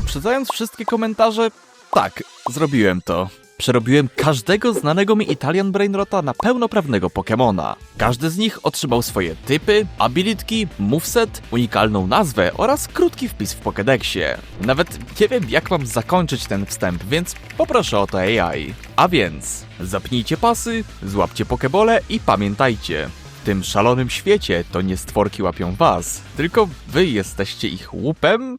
Uprzedzając wszystkie komentarze, tak, zrobiłem to. Przerobiłem każdego znanego mi Italian Brainrota na pełnoprawnego Pokemona. Każdy z nich otrzymał swoje typy, abilitki, moveset, unikalną nazwę oraz krótki wpis w Pokédexie. Nawet nie wiem jak mam zakończyć ten wstęp, więc poproszę o to AI. A więc, zapnijcie pasy, złapcie Pokebole i pamiętajcie, w tym szalonym świecie to nie stworki łapią was, tylko wy jesteście ich łupem?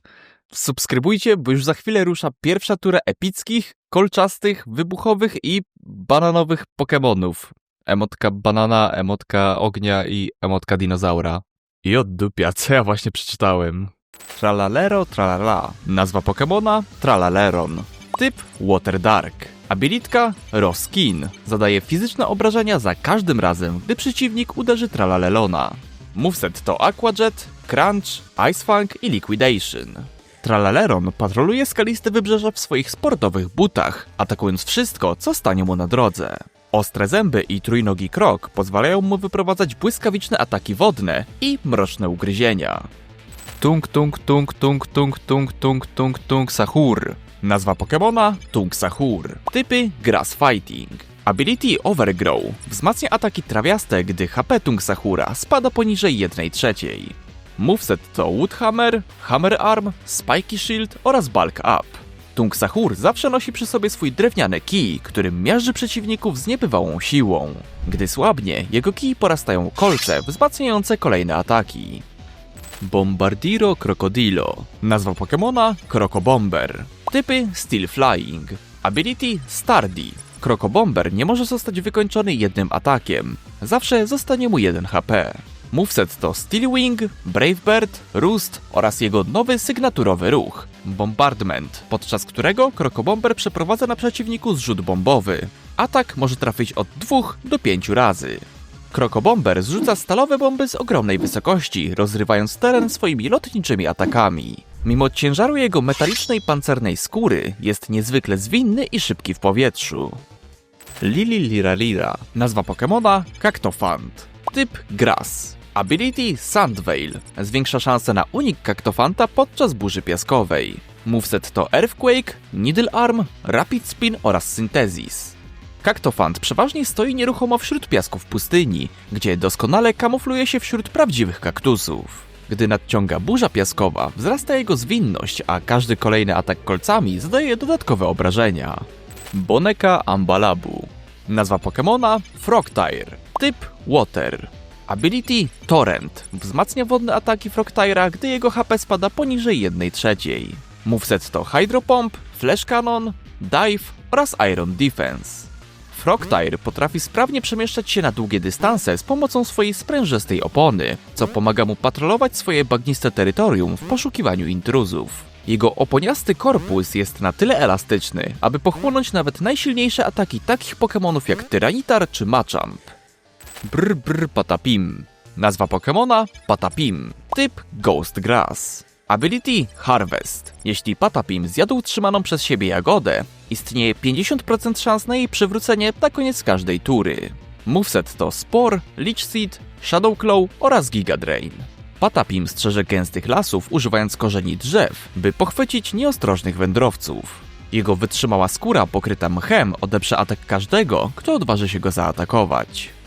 Subskrybujcie, bo już za chwilę rusza pierwsza tura epickich, kolczastych, wybuchowych i bananowych Pokemonów. Emotka banana, emotka ognia i emotka dinozaura. I od dupia, co ja właśnie przeczytałem. Tralalero tralala. Nazwa Pokemona Tralaleron. Typ Water Dark. Abilitka Roskin. Zadaje fizyczne obrażenia za każdym razem, gdy przeciwnik uderzy Tralalelona. Moveset to Aqua Jet, Crunch, Ice Fang i Liquidation. Tralaleron patroluje skaliste wybrzeża w swoich sportowych butach, atakując wszystko, co stanie mu na drodze. Ostre zęby i trójnogi krok pozwalają mu wyprowadzać błyskawiczne ataki wodne i mroczne ugryzienia. Tung tung tung tung tung tung tung tung tung sahur. Nazwa Pokemona Tung Sahur. Typy Grass Fighting. Ability Overgrow wzmacnia ataki trawiaste, gdy HP Tung Sahura spada poniżej 1 trzeciej. Moveset to Woodhammer, Hammer Arm, Spiky Shield oraz Bulk Up. Tung Sahur zawsze nosi przy sobie swój drewniany kij, którym miażdży przeciwników z niebywałą siłą. Gdy słabnie, jego kij porastają kolce wzmacniające kolejne ataki. Bombardiro Crocodilo. Nazwa Pokemona Crocobomber. Typy Steel Flying. Ability Stardy. Crocobomber nie może zostać wykończony jednym atakiem. Zawsze zostanie mu 1 HP. Moveset to Steel Wing, Brave Bird, Roost oraz jego nowy sygnaturowy ruch Bombardment, podczas którego Crocobomber przeprowadza na przeciwniku zrzut bombowy. Atak może trafić od 2 do 5 razy. Krokobomber zrzuca stalowe bomby z ogromnej wysokości, rozrywając teren swoimi lotniczymi atakami. Mimo ciężaru jego metalicznej pancernej skóry, jest niezwykle zwinny i szybki w powietrzu. Lili Lira Lira. Nazwa Pokemona Cactofant. Typ Grass. Ability Sandveil. Zwiększa szanse na unik Cactofanta podczas burzy piaskowej. Moveset to Earthquake, Needle Arm, Rapid Spin oraz Synthesis. Kaktofant przeważnie stoi nieruchomo wśród piasków pustyni, gdzie doskonale kamufluje się wśród prawdziwych kaktusów. Gdy nadciąga burza piaskowa, wzrasta jego zwinność, a każdy kolejny atak kolcami zadaje dodatkowe obrażenia. Boneka Ambalabu. Nazwa Pokemona Frogtire. Typ Water. Ability Torrent. Wzmacnia wodne ataki Frogtire'a, gdy jego HP spada poniżej 1 trzeciej. Moveset to Hydro Pump, Flash Cannon, Dive oraz Iron Defense. Frogtire potrafi sprawnie przemieszczać się na długie dystanse z pomocą swojej sprężystej opony, co pomaga mu patrolować swoje bagniste terytorium w poszukiwaniu intruzów. Jego oponiasty korpus jest na tyle elastyczny, aby pochłonąć nawet najsilniejsze ataki takich Pokémonów jak Tyranitar czy Machamp. Brr brr patapim. Nazwa Pokemona Patapim. Typ Ghost Grass. Ability Harvest. Jeśli Patapim zjadł trzymaną przez siebie jagodę, istnieje 50% szans na jej przywrócenie na koniec każdej tury. Moveset to Spore, Leech Seed, Shadow Claw oraz Giga Drain. Patapim strzeże gęstych lasów używając korzeni drzew, by pochwycić nieostrożnych wędrowców. Jego wytrzymała skóra pokryta mchem odeprze atak każdego, kto odważy się go zaatakować.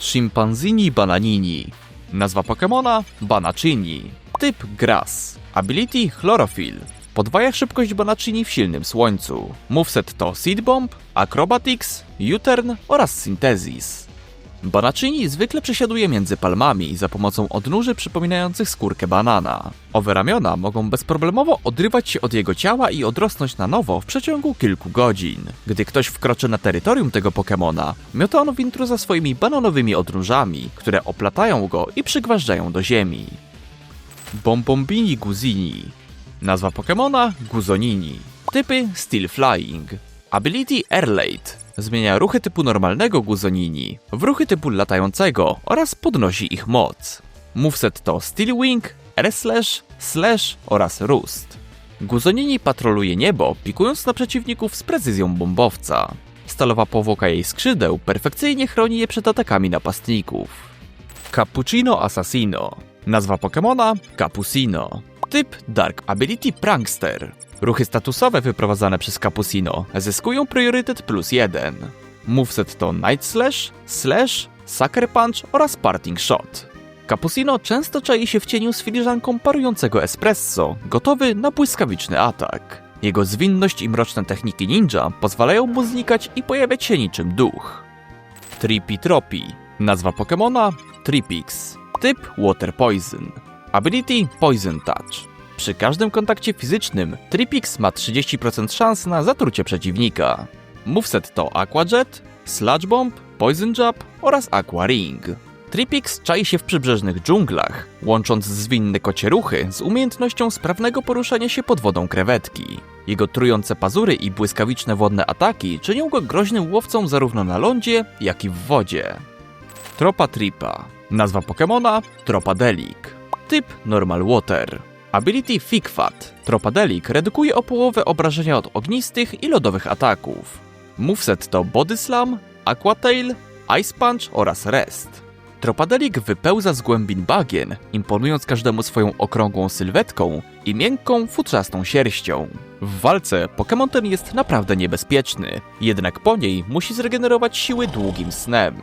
Chimpanzini Bananini. Nazwa Pokemona Banachini. Typ Grass. Ability Chlorophyll. Podwaja szybkość Banachini w silnym słońcu. Moveset to Seed Bomb, Acrobatics, U-Turn oraz Synthesis. Banachini zwykle przesiaduje między palmami za pomocą odnóży przypominających skórkę banana. Owe ramiona mogą bezproblemowo odrywać się od jego ciała i odrosnąć na nowo w przeciągu kilku godzin. Gdy ktoś wkroczy na terytorium tego Pokemona, miota on w intruza swoimi bananowymi odnóżami, które oplatają go i przygważdżają do ziemi. Bombombini Guzini. Nazwa Pokemona Guzonini. Typy Steel Flying. Ability Airlate. Zmienia ruchy typu normalnego Guzonini w ruchy typu latającego oraz podnosi ich moc. Moveset to Steel Wing, Air Slash, oraz Roost. Guzonini patroluje niebo, pikując na przeciwników z precyzją bombowca. Stalowa powłoka jej skrzydeł perfekcyjnie chroni je przed atakami napastników. Cappuccino Assassino. Nazwa Pokemona Cappuccino. Typ Dark Ability Prankster. Ruchy statusowe wyprowadzane przez Cappuccino zyskują priorytet plus jeden. Moveset to Night Slash, Slash, Sucker Punch oraz Parting Shot. Cappuccino często czai się w cieniu z filiżanką parującego espresso, gotowy na błyskawiczny atak. Jego zwinność i mroczne techniki ninja pozwalają mu znikać i pojawiać się niczym duch. Trippy Tropi. Nazwa Pokemona Tripix. Typ Water Poison. Ability Poison Touch. Przy każdym kontakcie fizycznym Tripix ma 30% szans na zatrucie przeciwnika. Moveset to Aqua Jet, Sludge Bomb, Poison Jab oraz Aqua Ring. Tripix czai się w przybrzeżnych dżunglach, łącząc zwinne kocie ruchy z umiejętnością sprawnego poruszania się pod wodą krewetki. Jego trujące pazury i błyskawiczne wodne ataki czynią go groźnym łowcą zarówno na lądzie, jak i w wodzie. Tropa Tripa. Nazwa Pokemona Tropadelik. Typ Normal Water. Ability Figfat. Tropadelik redukuje o połowę obrażenia od ognistych i lodowych ataków. Moveset to Body Slam, Aqua Tail, Ice Punch oraz Rest. Tropadelik wypełza z głębin bagien, imponując każdemu swoją okrągłą sylwetką i miękką, futrzastą sierścią. W walce Pokémon ten jest naprawdę niebezpieczny, jednak po niej musi zregenerować siły długim snem.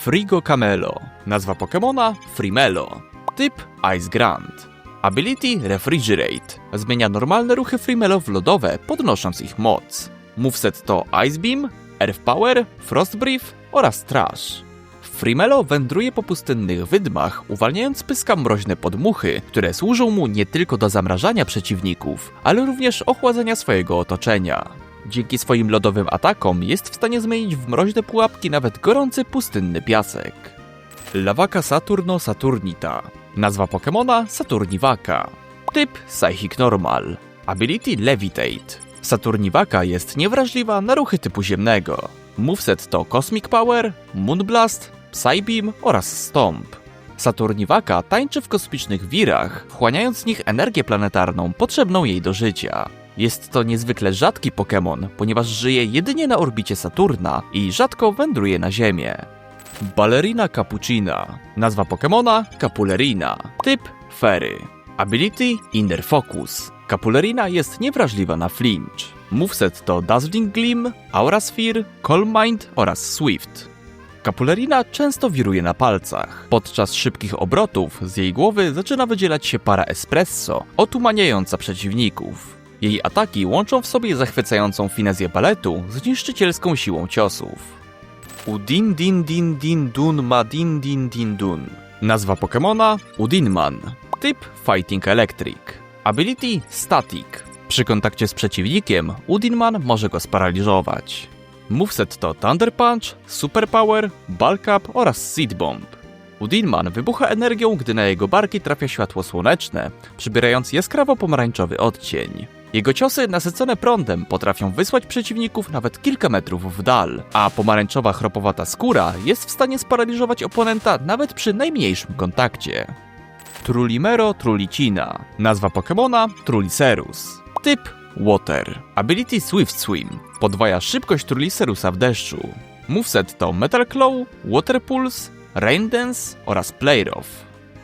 Frigo Camelo. Nazwa Pokémona Frimelo. Typ Ice Grand. Ability Refrigerate. Zmienia normalne ruchy Frimelo w lodowe, podnosząc ich moc. Moveset to Ice Beam, Earth Power, Frost Brief oraz Trash. Frimelo wędruje po pustynnych wydmach, uwalniając pyska mroźne podmuchy, które służą mu nie tylko do zamrażania przeciwników, ale również ochładzenia swojego otoczenia. Dzięki swoim lodowym atakom jest w stanie zmienić w mroźne pułapki nawet gorący pustynny piasek. Lawaka Saturno Saturnita. Nazwa Pokemona Saturniwaka. Typ Psychic Normal. Ability Levitate. Saturniwaka jest niewrażliwa na ruchy typu ziemnego. Moveset to Cosmic Power, Moonblast, Psybeam oraz Stomp. Saturniwaka tańczy w kosmicznych wirach, wchłaniając z nich energię planetarną potrzebną jej do życia. Jest to niezwykle rzadki Pokémon, ponieważ żyje jedynie na orbicie Saturna i rzadko wędruje na Ziemię. Ballerina Cappuccina. Nazwa Pokémona Capulerina. Typ Fairy. Ability Inner Focus. Capulerina jest niewrażliwa na flinch. Moveset to Dazzling Gleam, Aura Sphere, Calm Mind oraz Swift. Capulerina często wiruje na palcach. Podczas szybkich obrotów z jej głowy zaczyna wydzielać się para espresso, otumaniająca przeciwników. Jej ataki łączą w sobie zachwycającą finezję baletu z niszczycielską siłą ciosów. Udin din din din dun ma din din din dun. Nazwa Pokemona Udinman. Typ Fighting Electric. Ability Static. Przy kontakcie z przeciwnikiem Udinman może go sparaliżować. Moveset to Thunder Punch, Super Power, Bulk Up oraz Seed Bomb. Udinman wybucha energią, gdy na jego barki trafia światło słoneczne, przybierając jaskrawo-pomarańczowy odcień. Jego ciosy nasycone prądem potrafią wysłać przeciwników nawet kilka metrów w dal, a pomarańczowa chropowata skóra jest w stanie sparaliżować oponenta nawet przy najmniejszym kontakcie. Trulimero Trulicina. Nazwa Pokemona Trulicerus. Typ Water. Ability Swift Swim. Podwaja szybkość Trulicerusa w deszczu. Moveset to Metal Claw, Water Pulse, Rain Dance oraz Play.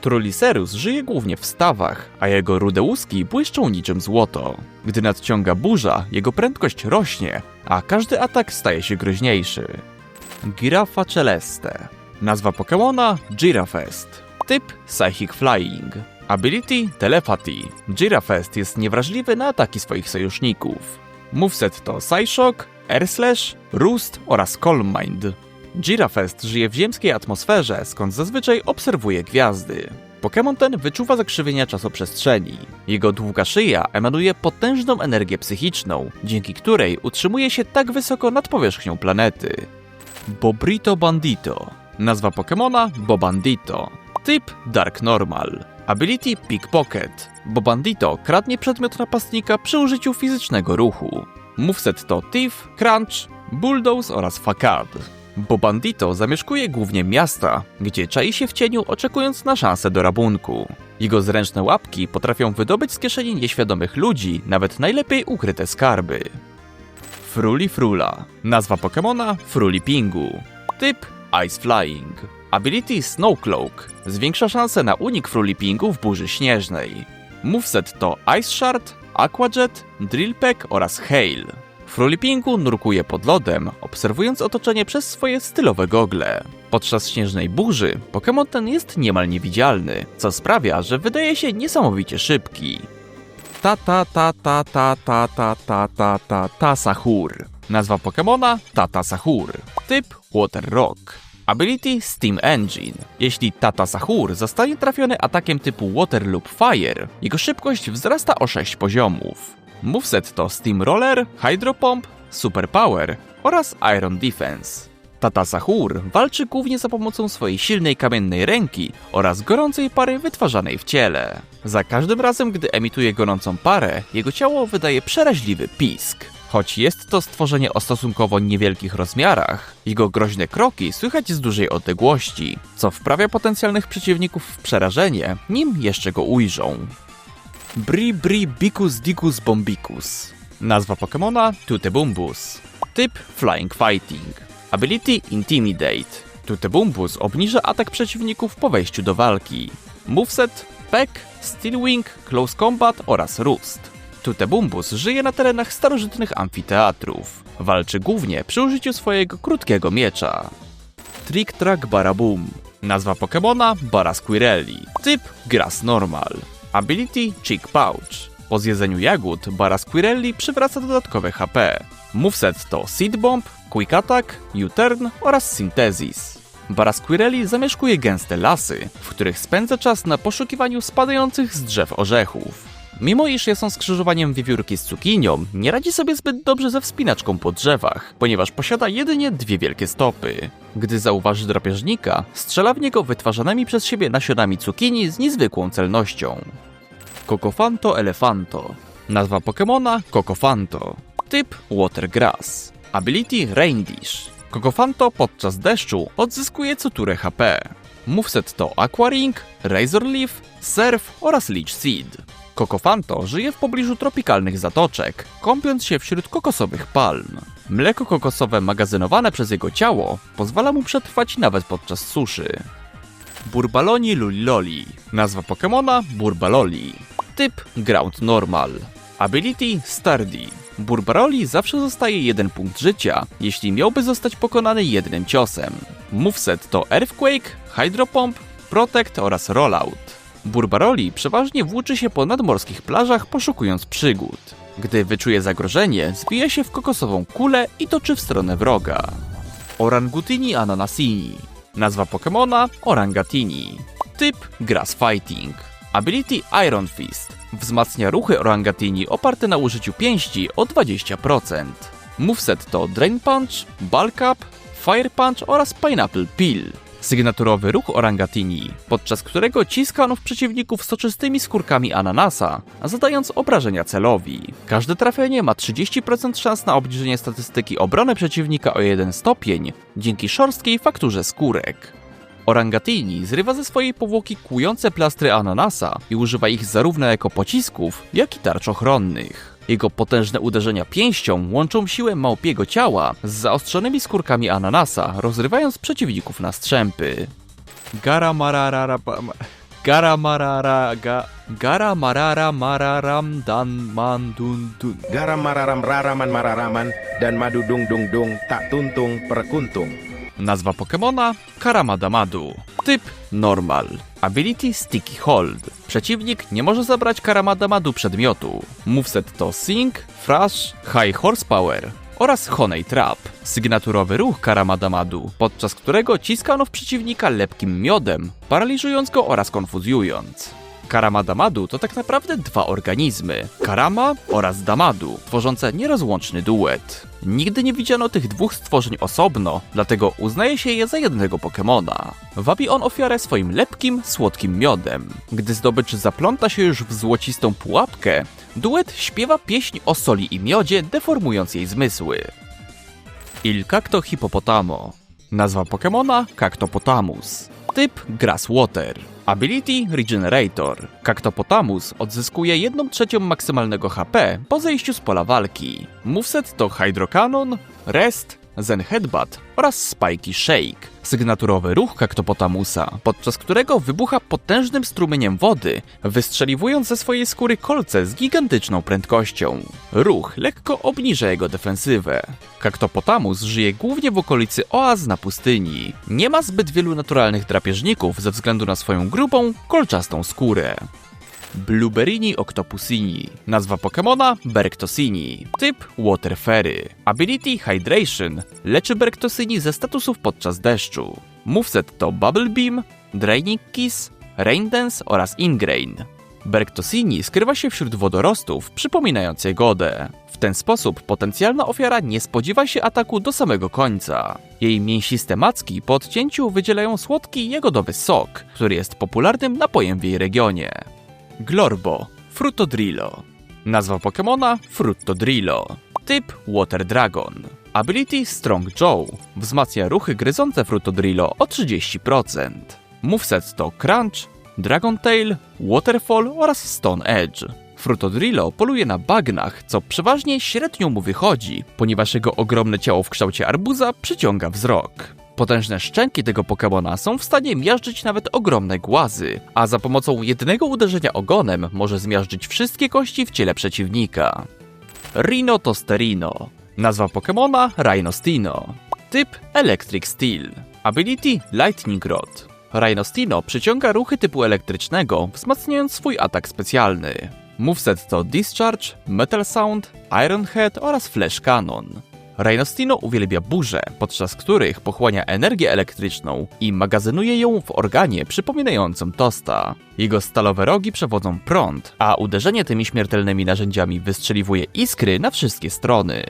Trulicerus żyje głównie w stawach, a jego rude łuski błyszczą niczym złoto. Gdy nadciąga burza, jego prędkość rośnie, a każdy atak staje się groźniejszy. Girafa Celeste. Nazwa Pokemona Girafest. Typ Psychic Flying. Ability Telepathy. Girafest jest niewrażliwy na ataki swoich sojuszników. Moveset to Psyshock, Air Slash, Roost oraz Calm Mind. Girafest żyje w ziemskiej atmosferze, skąd zazwyczaj obserwuje gwiazdy. Pokémon ten wyczuwa zakrzywienia czasoprzestrzeni. Jego długa szyja emanuje potężną energię psychiczną, dzięki której utrzymuje się tak wysoko nad powierzchnią planety. Bobrito Bandito. Nazwa Pokémona Bobandito. Typ Dark Normal. Ability Pickpocket. Bobandito kradnie przedmiot napastnika przy użyciu fizycznego ruchu. Moveset to Thief, Crunch, Bulldoze oraz Fakad. Bobandito zamieszkuje głównie miasta, gdzie czai się w cieniu oczekując na szansę do rabunku. Jego zręczne łapki potrafią wydobyć z kieszeni nieświadomych ludzi nawet najlepiej ukryte skarby. Fruli Frula. Nazwa Pokemona Fruli Pingu. Typ Ice Flying. Ability Snowcloak. Zwiększa szanse na unik Fruli Pingu w burzy śnieżnej. Moveset to Ice Shard, Aqua Jet, Drill Peck oraz Hail. W Frolipingu nurkuje pod lodem, obserwując otoczenie przez swoje stylowe gogle. Podczas śnieżnej burzy Pokémon ten jest niemal niewidzialny, co sprawia, że wydaje się niesamowicie szybki. Ta ta ta ta ta ta ta ta ta ta ta Sahur. Nazwa Pokemona Tata Sahur. Typ Water Rock. Ability Steam Engine. Jeśli Tata Sahur zostanie trafiony atakiem typu Water lub Fire, jego szybkość wzrasta o 6 poziomów. Moveset to Steam Roller, Hydro Pump, Super Power oraz Iron Defense. Tata Sahur walczy głównie za pomocą swojej silnej kamiennej ręki oraz gorącej pary wytwarzanej w ciele. Za każdym razem, gdy emituje gorącą parę, jego ciało wydaje przeraźliwy pisk. Choć jest to stworzenie o stosunkowo niewielkich rozmiarach, jego groźne kroki słychać z dużej odległości, co wprawia potencjalnych przeciwników w przerażenie, nim jeszcze go ujrzą. Bri Bri Bicus Dicus Bombicus. Nazwa Pokemona Tutebumbus. Typ Flying Fighting. Ability Intimidate. Tutebumbus obniża atak przeciwników po wejściu do walki. Moveset Peck, Steel Wing, Close Combat oraz Roost. Tutebumbus żyje na terenach starożytnych amfiteatrów. Walczy głównie przy użyciu swojego krótkiego miecza. Trick Track Baraboom. Nazwa Pokemona Barasquirelli. Typ Grass Normal. Ability Chick Pouch. Po zjedzeniu jagód Barasquirelli przywraca dodatkowe HP. Moveset to Seed Bomb, Quick Attack, U-Turn oraz Synthesis. Barasquirelli zamieszkuje gęste lasy, w których spędza czas na poszukiwaniu spadających z drzew orzechów. Mimo iż są skrzyżowaniem wiewiórki z cukinią, nie radzi sobie zbyt dobrze ze wspinaczką po drzewach, ponieważ posiada jedynie dwie wielkie stopy. Gdy zauważy drapieżnika, strzela w niego wytwarzanymi przez siebie nasionami cukinii z niezwykłą celnością. Kokofanto Elefanto. Nazwa Pokemona Kokofanto. Typ Watergrass. Ability Rain Dish. Kokofanto podczas deszczu odzyskuje co turę HP. Moveset to Aquaring, Razor Leaf, Surf oraz Leech Seed. Kokofanto żyje w pobliżu tropikalnych zatoczek, kąpiąc się wśród kokosowych palm. Mleko kokosowe magazynowane przez jego ciało pozwala mu przetrwać nawet podczas suszy. Burbaloni Luliloli. Nazwa Pokemona Burbaloli. Typ Ground Normal. Ability Sturdy. Burbaroli zawsze zostaje jeden punkt życia, jeśli miałby zostać pokonany jednym ciosem. Moveset to Earthquake, Hydro Pump, Protect oraz Rollout. Burbaroli przeważnie włóczy się po nadmorskich plażach poszukując przygód. Gdy wyczuje zagrożenie, zbija się w kokosową kulę i toczy w stronę wroga. Orangutini Ananasini. Nazwa Pokemona Orangatini. Typ Grass Fighting. Ability Iron Fist. Wzmacnia ruchy Orangatini oparte na użyciu pięści o 20%. Moveset to Drain Punch, Bulk Up, Fire Punch oraz Pineapple Peel. Sygnaturowy ruch Orangatini, podczas którego ciska on w przeciwników soczystymi skórkami ananasa, zadając obrażenia celowi. Każde trafienie ma 30% szans na obniżenie statystyki obrony przeciwnika o 1 stopień, dzięki szorstkiej fakturze skórek. Orangatini zrywa ze swojej powłoki kłujące plastry ananasa i używa ich zarówno jako pocisków, jak i tarcz ochronnych. Jego potężne uderzenia pięścią łączą siłę małpiego ciała z zaostrzonymi skórkami ananasa, rozrywając przeciwników na strzępy. Gara mararara... Gara marara... Ga, gara marara mararam dan man dun dun. Garam mararam raraman mararaman dan madu dung dung dung tak tuntung perkuntung. Nazwa Pokemona Karamadamadu. Typ Normal. Ability Sticky Hold. Przeciwnik nie może zabrać Karamadamadu przedmiotu. Moveset to Sing, Thrash, High Horsepower oraz Honey Trap. Sygnaturowy ruch Karamadamadu, podczas którego ciska on w przeciwnika lepkim miodem, paraliżując go oraz konfuzjując. Karama Damadu to tak naprawdę dwa organizmy, Karama oraz Damadu, tworzące nierozłączny duet. Nigdy nie widziano tych dwóch stworzeń osobno, dlatego uznaje się je za jednego Pokemona. Wabi on ofiarę swoim lepkim, słodkim miodem. Gdy zdobycz zapląta się już w złocistą pułapkę, duet śpiewa pieśń o soli i miodzie, deformując jej zmysły. Il Cacto Hippopotamo. Nazwa Pokemona Cactopotamus. Typ Grass Water. Ability Regenerator. Cactopotamus odzyskuje 1 trzecią maksymalnego HP po zejściu z pola walki. Moveset to Hydro Cannon, Rest, Zen Headbutt oraz Spiky Shake, sygnaturowy ruch Kaktopotamusa, podczas którego wybucha potężnym strumieniem wody, wystrzeliwując ze swojej skóry kolce z gigantyczną prędkością. Ruch lekko obniża jego defensywę. Kaktopotamus żyje głównie w okolicy oaz na pustyni. Nie ma zbyt wielu naturalnych drapieżników ze względu na swoją grubą, kolczastą skórę. Blueberrini Octopusini. Nazwa Pokemona Berktosini. Typ Water Fairy. Ability Hydration. Leczy Berktosini ze statusów podczas deszczu. Moveset to Bubble Beam, Draining Kiss, Rain Dance oraz Ingrain. Berktosini skrywa się wśród wodorostów, przypominając Jagodę. W ten sposób potencjalna ofiara nie spodziewa się ataku do samego końca. Jej mięsiste macki po odcięciu wydzielają słodki jagodowy sok, który jest popularnym napojem w jej regionie. Glorbo, Frutodrillo. Nazwa Pokemona Frutodrillo. Typ Water Dragon. Ability Strong Jaw. Wzmacnia ruchy gryzące Frutodrillo o 30%. Moveset to Crunch, Dragon Tail, Waterfall oraz Stone Edge. Frutodrillo poluje na bagnach, co przeważnie średnio mu wychodzi, ponieważ jego ogromne ciało w kształcie arbuza przyciąga wzrok. Potężne szczęki tego Pokemona są w stanie miażdżyć nawet ogromne głazy, a za pomocą jednego uderzenia ogonem może zmiażdżyć wszystkie kości w ciele przeciwnika. Rhino Tosterino. Nazwa Pokemona Rhinostino. Typ Electric Steel. Ability Lightning Rod. Rhinostino przyciąga ruchy typu elektrycznego, wzmacniając swój atak specjalny. Moveset to Discharge, Metal Sound, Iron Head oraz Flash Cannon. Rhinostino uwielbia burze, podczas których pochłania energię elektryczną i magazynuje ją w organie przypominającym tosta. Jego stalowe rogi przewodzą prąd, a uderzenie tymi śmiertelnymi narzędziami wystrzeliwuje iskry na wszystkie strony.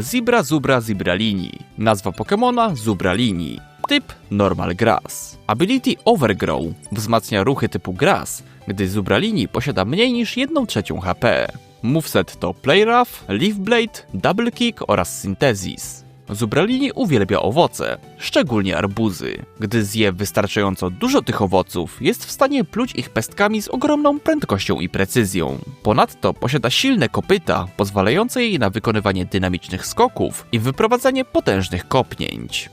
Zibra Zubra Zibralini. Nazwa Pokemona Zubralini. Typ Normal Grass. Ability Overgrow wzmacnia ruchy typu Grass, gdy Zubralini posiada mniej niż 1 trzecią HP. Moveset to Play Rough, Leaf Blade, Double Kick oraz Synthesis. Zubralini uwielbia owoce, szczególnie arbuzy. Gdy zje wystarczająco dużo tych owoców, jest w stanie pluć ich pestkami z ogromną prędkością i precyzją. Ponadto posiada silne kopyta, pozwalające jej na wykonywanie dynamicznych skoków i wyprowadzanie potężnych kopnięć.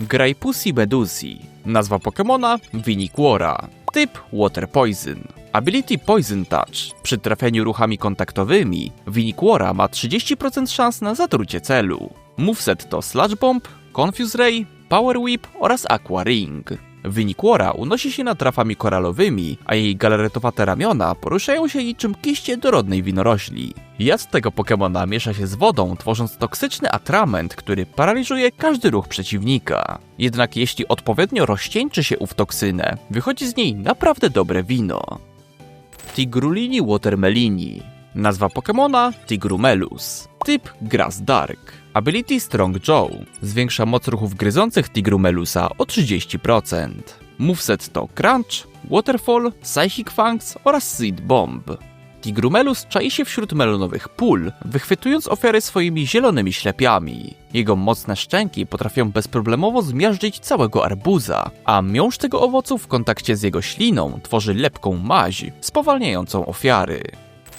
Graipusi Medusi. Nazwa Pokemona Winiquora. Typ Water Poison. Ability Poison Touch. Przy trafieniu ruchami kontaktowymi, Winiquora ma 30% szans na zatrucie celu. Moveset to Sludge Bomb, Confuse Ray, Power Whip oraz Aqua Ring. Winiquora unosi się nad trafami koralowymi, a jej galaretowate ramiona poruszają się niczym kiście dorodnej winorośli. Jad tego Pokemona miesza się z wodą, tworząc toksyczny atrament, który paraliżuje każdy ruch przeciwnika. Jednak jeśli odpowiednio rozcieńczy się ów toksynę, wychodzi z niej naprawdę dobre wino. Tigrulini Watermelini. Nazwa Pokemona Tigrumelus. Typ Grass Dark. Ability Strong Jaw. Zwiększa moc ruchów gryzących Tigrumelusa o 30%. Moveset to Crunch, Waterfall, Psychic Fangs oraz Seed Bomb. Tigrumelus czai się wśród melonowych pól, wychwytując ofiary swoimi zielonymi ślepiami. Jego mocne szczęki potrafią bezproblemowo zmiażdżyć całego arbuza, a miąższ tego owocu w kontakcie z jego śliną tworzy lepką maź, spowalniającą ofiary.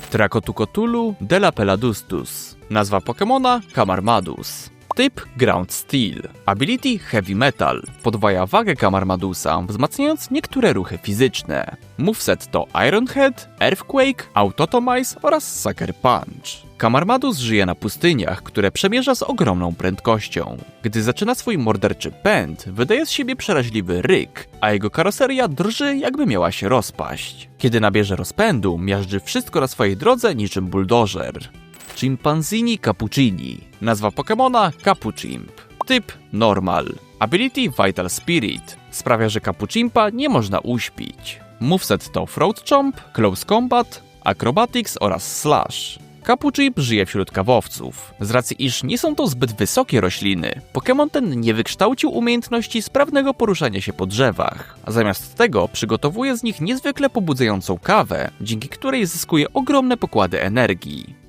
Trakotukotulu Delapeladustus. Nazwa Pokemona Camarmadus. Typ Ground Steel. Ability Heavy Metal. Podwaja wagę Camarmadusa, wzmacniając niektóre ruchy fizyczne. Moveset to Iron Head, Earthquake, Autotomize oraz Sucker Punch. Camarmadus żyje na pustyniach, które przemierza z ogromną prędkością. Gdy zaczyna swój morderczy pęd, wydaje z siebie przeraźliwy ryk, a jego karoseria drży jakby miała się rozpaść. Kiedy nabierze rozpędu, miażdży wszystko na swojej drodze niczym buldożer. Chimpanzini Cappuccini. Nazwa Pokemona Capuchimp. Typ Normal. Ability Vital Spirit. Sprawia, że Capuchimpa nie można uśpić. Moveset to Throat Chomp, Close Combat, Acrobatics oraz Slash. Capuchimp żyje wśród kawowców. Z racji iż nie są to zbyt wysokie rośliny, Pokémon ten nie wykształcił umiejętności sprawnego poruszania się po drzewach, a zamiast tego przygotowuje z nich niezwykle pobudzającą kawę, dzięki której zyskuje ogromne pokłady energii.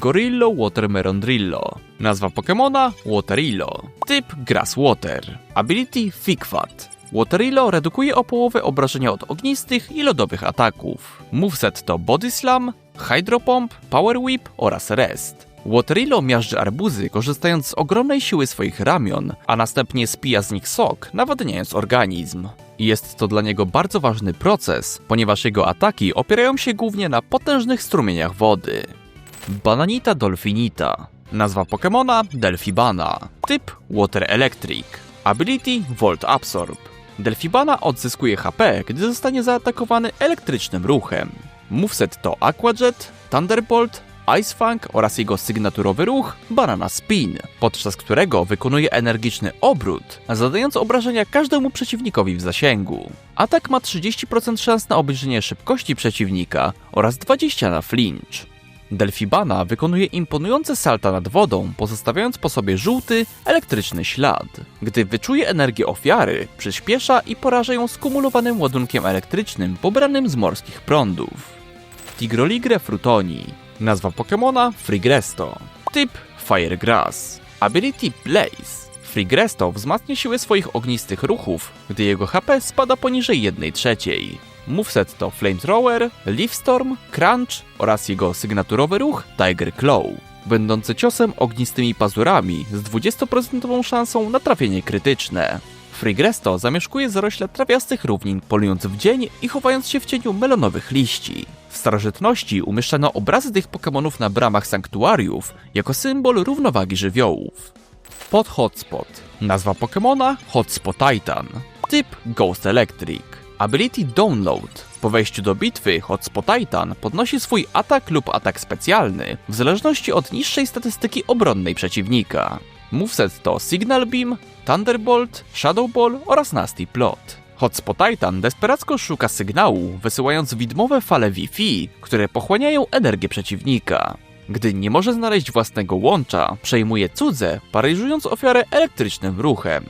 Gorillo Watermerondrillo. Nazwa Pokemona Waterillo. Typ Grass Water. Ability Figfat. Waterillo redukuje o połowę obrażenia od ognistych i lodowych ataków. Moveset to Body Slam, Hydro Pump, Power Whip oraz Rest. Waterillo miażdży arbuzy, korzystając z ogromnej siły swoich ramion, a następnie spija z nich sok, nawadniając organizm. Jest to dla niego bardzo ważny proces, ponieważ jego ataki opierają się głównie na potężnych strumieniach wody. Bananita Dolfinita. Nazwa Pokemona Delphibana. Typ Water Electric. Ability Volt Absorb. Delphibana odzyskuje HP, gdy zostanie zaatakowany elektrycznym ruchem. Moveset to Aqua Jet, Thunderbolt, Ice Fang oraz jego sygnaturowy ruch Banana Spin, podczas którego wykonuje energiczny obrót, zadając obrażenia każdemu przeciwnikowi w zasięgu. Atak ma 30% szans na obniżenie szybkości przeciwnika oraz 20 na flinch. Delfibana wykonuje imponujące salta nad wodą, pozostawiając po sobie żółty, elektryczny ślad. Gdy wyczuje energię ofiary, przyspiesza i poraża ją skumulowanym ładunkiem elektrycznym pobranym z morskich prądów. Tigroligre frutoni. Nazwa Pokemona Frigresto. Typ Firegrass. Ability Blaze. Frigresto wzmacnia siłę swoich ognistych ruchów, gdy jego HP spada poniżej 1 trzeciej. Moveset to Flamethrower, Leaf Storm, Crunch oraz jego sygnaturowy ruch Tiger Claw, będący ciosem ognistymi pazurami z 20% szansą na trafienie krytyczne. Frigresto zamieszkuje zarośle trawiastych równin, polując w dzień i chowając się w cieniu melonowych liści. W starożytności umieszczano obrazy tych Pokemonów na bramach sanktuariów jako symbol równowagi żywiołów. Pod Hotspot. Nazwa Pokemona Hotspot Titan. Typ Ghost Electric. Ability Download. Po wejściu do bitwy Hotspot Titan podnosi swój atak lub atak specjalny w zależności od niższej statystyki obronnej przeciwnika. Moveset to Signal Beam, Thunderbolt, Shadow Ball oraz Nasty Plot. Hotspot Titan desperacko szuka sygnału, wysyłając widmowe fale Wi-Fi, które pochłaniają energię przeciwnika. Gdy nie może znaleźć własnego łącza, przejmuje cudze, paraliżując ofiarę elektrycznym ruchem.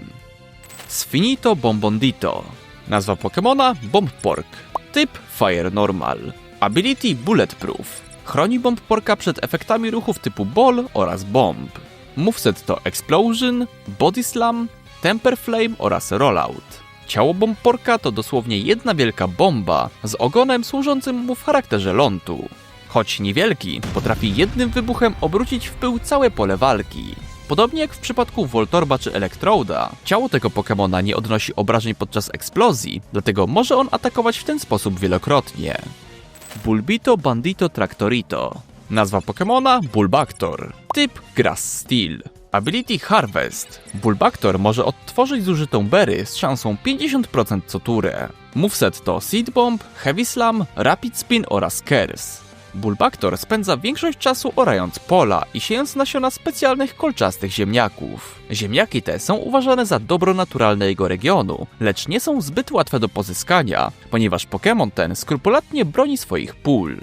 Sfinito Bombondito. Nazwa Pokemona Bombpork. Typ Fire Normal. Ability Bulletproof. Chroni Bombporka przed efektami ruchów typu Ball oraz Bomb. Moveset to Explosion, Body Slam, Temper Flame oraz Rollout. Ciało Bombporka to dosłownie jedna wielka bomba z ogonem służącym mu w charakterze lądu. Choć niewielki, potrafi jednym wybuchem obrócić w pył całe pole walki. Podobnie jak w przypadku Voltorba czy Electroda, ciało tego Pokemona nie odnosi obrażeń podczas eksplozji, dlatego może on atakować w ten sposób wielokrotnie. Bulbito Bandito Tractorito. Nazwa Pokemona Bulbactor. Typ Grass Steel. Ability Harvest. Bulbactor może odtworzyć zużytą berry z szansą 50% co turę. Moveset to Seed Bomb, Heavy Slam, Rapid Spin oraz Curse. Bulbactor spędza większość czasu orając pola i siejąc nasiona specjalnych kolczastych ziemniaków. Ziemniaki te są uważane za dobro naturalne jego regionu, lecz nie są zbyt łatwe do pozyskania, ponieważ Pokémon ten skrupulatnie broni swoich pól.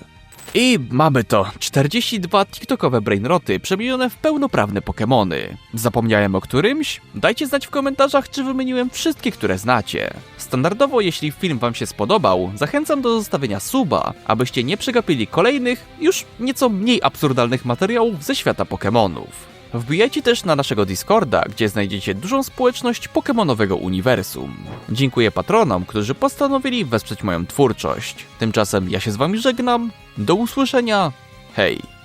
I mamy to 42 TikTokowe brainroty przemienione w pełnoprawne Pokémony. Zapomniałem o którymś? Dajcie znać w komentarzach, czy wymieniłem wszystkie, które znacie. Standardowo, jeśli film Wam się spodobał, zachęcam do zostawienia suba, abyście nie przegapili kolejnych, już nieco mniej absurdalnych materiałów ze świata Pokémonów. Wbijajcie też na naszego Discorda, gdzie znajdziecie dużą społeczność Pokemonowego uniwersum. Dziękuję patronom, którzy postanowili wesprzeć moją twórczość. Tymczasem ja się z wami żegnam. Do usłyszenia. Hej!